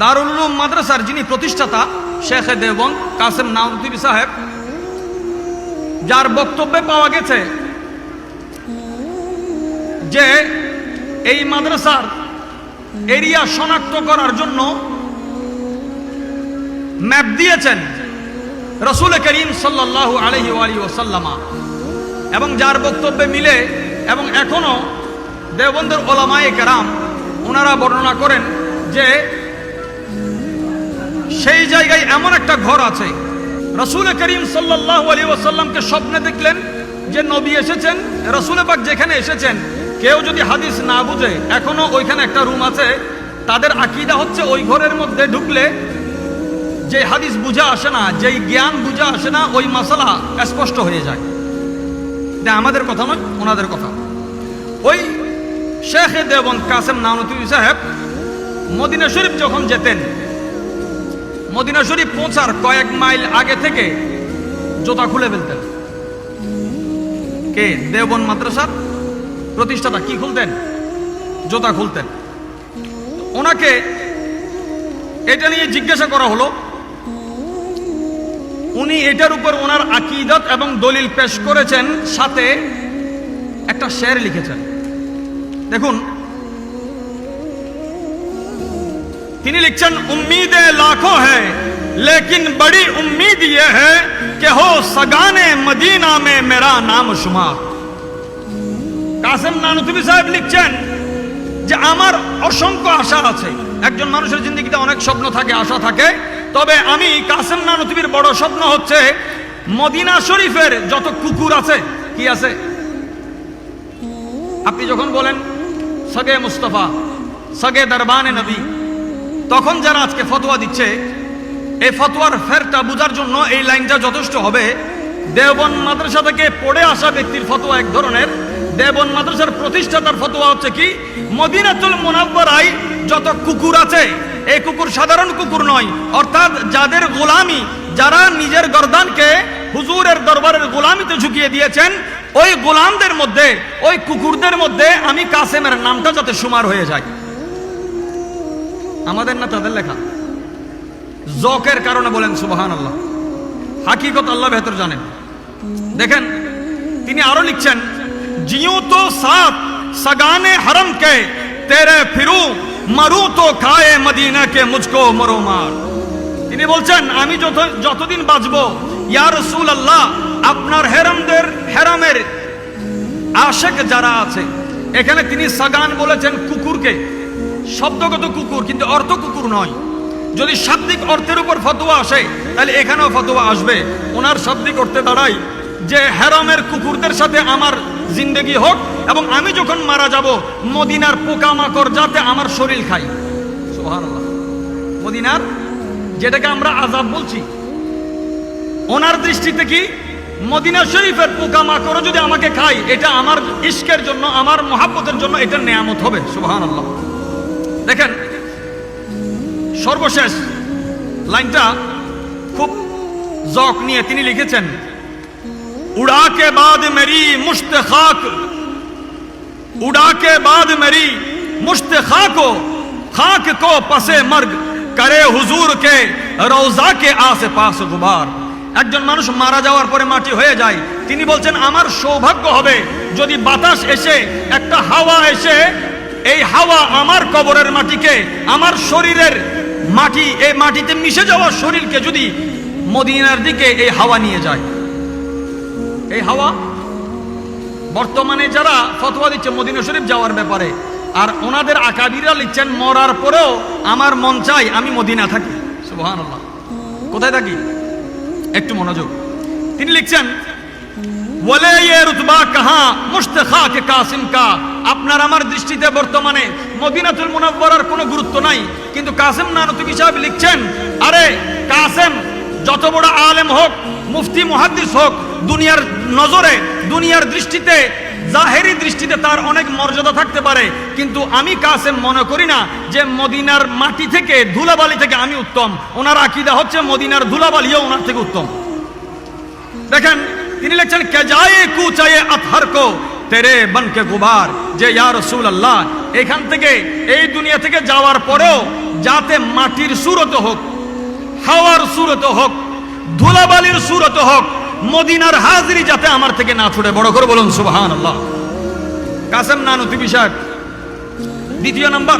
দারুল উলুম মাদ্রাসার যিনি প্রতিষ্ঠাতা, শেখ দেবন কাসেম নাউদ্দিন সাহেব, যার বক্তব্যে পাওয়া গেছে যে এই মাদ্রাসার এরিয়া শনাক্ত করার জন্য ম্যাপ দিয়েছেন রসুল করিম সাল্লাহ আলহি আলী ওসাল্লামা এবং যার বক্তব্যে মিলে এবং এখনও দেবন্দর ওলামায়ে কেরাম ওনারা বর্ণনা করেন যে সেই জায়গায় এমন একটা ঘর আছে। রসুল করিম সাল্লাহ আলী ওসাল্লামকে স্বপ্নে দেখলেন যে নবী এসেছেন, রসুল পাক যেখানে এসেছেন, কেউ যদি হাদিস না বুঝে, এখনও ওইখানে একটা রুম আছে, তাদের আকিদা হচ্ছে ওই ঘরের মধ্যে ঢুকলে যে হাদিস বুঝা আসে না, যেই জ্ঞান বুঝা আসে না, ওই মশলা স্পষ্ট হয়ে যায়। আমাদের কথা নয়, ওনাদের কথা। ওই শেখ দেবন কাসেম নানতুল সাহেব মদিনা শরীফ যখন যেতেন মদিনা শরীফ পৌঁছার কয়েক মাইল আগে থেকে জোতা খুলে ফেলতেন। কে? দেবন মাদ্রাসার প্রতিষ্ঠাতা কি খুলতেন? জোতা খুলতেন। ওনাকে এটা নিয়ে জিজ্ঞাসা করা হলো, উনি এটার উপর ওনার আকিদত এবং দলিল পেশ করেছেন, সাথে একটা শের লিখেছেন। দেখুন তিনি লিখছেন, উম্মিদে লাখো হ্যাঁ লেকিন বড়ি উম্মিদ ইয়ে কে হো সগানে মদিনা মে মেরা নাম শুমার কাসেম নানুতুবি সাহেব লিখছেন যে, আমার অসংখ্য আশা আছে। একজন মানুষের জিন্দগিতে অনেক স্বপ্ন থাকে, আশা থাকে। তবে আমি কাসেম নানুতুবির বড় স্বপ্ন হচ্ছে, মদিনা শরীফের যত কুকুর আছে, কি আছে? আপনি যখন বলেন, সগে মুস্তফা, সগে দরবানে নবী তখন যারা আজকে ফতোয়া দিচ্ছে, এই ফতোয়ার ফেরটা বোঝার জন্য এই লাইনটা যথেষ্ট হবে। দেওবন মাদ্রাসা থেকে পড়ে আসা ব্যক্তির ফতোয়া এক ধরনের। দেবন মাদ্রাসার প্রতিষ্ঠাতার ফতোয়া হচ্ছে কি? মদিনাতুল মুনাব্বরাই যত কুকুর আছে, এই কুকুর সাধারণ কুকুর নয়, অর্থাৎ যাদের গোলামি, যারা নিজের গরদানকে হুজুরের দরবারের গোলামিতে ঝুঁকিয়ে দিয়েছেন, ওই গোলামদের মধ্যে, ওই কুকুরদের মধ্যে আমি কাসেমের নামটা যাতে সুমার হয়ে যায়। আমাদের না তাদের লেখা? জকের কারণে বলেন সুবাহান আল্লাহ হাকিকত আল্লাহ ভেতর জানেন। দেখেন, তিনি আরও লিখছেন জিও তো সাত সগানে হরম কে, তেরে ফিরু মারু তো খায়ে মদিনা কে মুজকো মরো মার। তিনি বলছেন, আমি যত, যতদিন বাঁচবো ইয়ার রসুল আল্লাহ আপনার হেরামদের, হেরামের আশেক যারা আছে, এখানে তিনি সাগান বলেছেন কুকুরকে শব্দগত কুকুর, কিন্তু অর্থ কুকুর নয়। যদি শাব্দিক অর্থের উপর ফতোয়া আসে, তাহলে এখানেও ফতোয়া আসবে। ওনার শাব্দিক অর্থে দাঁড়াই যে, হেরামের কুকুরদের সাথে আমার জিন্দগি হোক এবং আমি যখন মারা যাব, মদিনার পোকামাকড় যাতে আমার শরীর খাই মদিনার, যেটাকে আমরা আজাব বলছি। ওনার দৃষ্টিতে কি মদিনা শরীফের পোকামাকড় যদি আমাকে খাই এটা আমার ইস্কের জন্য, আমার মহাব্বতের জন্য এটা নেয়ামত হবে। সুবহানাল্লাহ। দেখেন, সর্বশেষ লাইনটা খুব জক নিয়ে তিনি লিখেছেন, উডাকে বাদ মেরি মুস্তে খাক উডাকে বাদ মেরি মুস্ত খাকো খাক কো পাশে মর্গ করে হুজুর কে রোজা কে আসে পাশ গুবার। একজন মানুষ মারা যাওয়ার পরে মাটি হয়ে যায়। তিনি বলছেন, আমার সৌভাগ্য হবে যদি বাতাস এসে, একটা হাওয়া এসে এই হাওয়া আমার কবরের মাটিকে, আমার শরীরের মাটি, এই মাটিতে মিশে যাওয়া শরীরকে যদি মদিনার দিকে এই হাওয়া নিয়ে যায়। এই হাওয়া বর্তমানে যারা ফতোয়া দিচ্ছে মদিনা শরীফ যাওয়ার ব্যাপারে, আর ওনাদের আকাবিরা লিখছেন, মরার পরেও আমার মন চাই আমি মদিনা থাকি। সুবহান কোথায় থাকি? একটু মনোযোগ। তিনি লিখছেন বলে ইয়ে রুতবা, কাহা? মুস্তেখা কে কাসিম কা? আপনার আমার দৃষ্টিতে বর্তমানে মদিনাতুল মুনাব্বরার কোনো গুরুত্ব নাই। কিন্তু কাসেম নানতুবি সাহেব লিখছেন, আরে কাসেম, যত বড় আলেম হোক, মুফতি, মুহাদ্দিস হোক, দুনিয়ার নজরে, দুনিয়ার দৃষ্টিতে, জাহেরি দৃষ্টিতে তার অনেক মর্যাদা থাকতে পারে। কিন্তু আমি কাসেম মনে করি না যে মদিনার মাটি থেকে, ধুলাবালি থেকে আমি উত্তম। ওনার আকিদা হচ্ছে মদিনার ধুলাবালিও ওনার থেকে উত্তম। দেখেন তিনি লিখছেন, কে যায় কুচায়ে আতহার কো, তেরে বন কে গুবার। যে, ইয়া রসুল আল্লাহ এখান থেকে, এই দুনিয়া থেকে যাওয়ার পরেও যাতে মাটির সুরত হোক, হাওয়ার সুরত হোক, ধুলাবালির সুরত হোক, মদিনার হাজিরি যাতে আমার থেকে না ছুটে। বড় করে বলুন সুবহান আল্লাহ কাসেম নানুতি বিষয় দ্বিতীয় নাম্বার।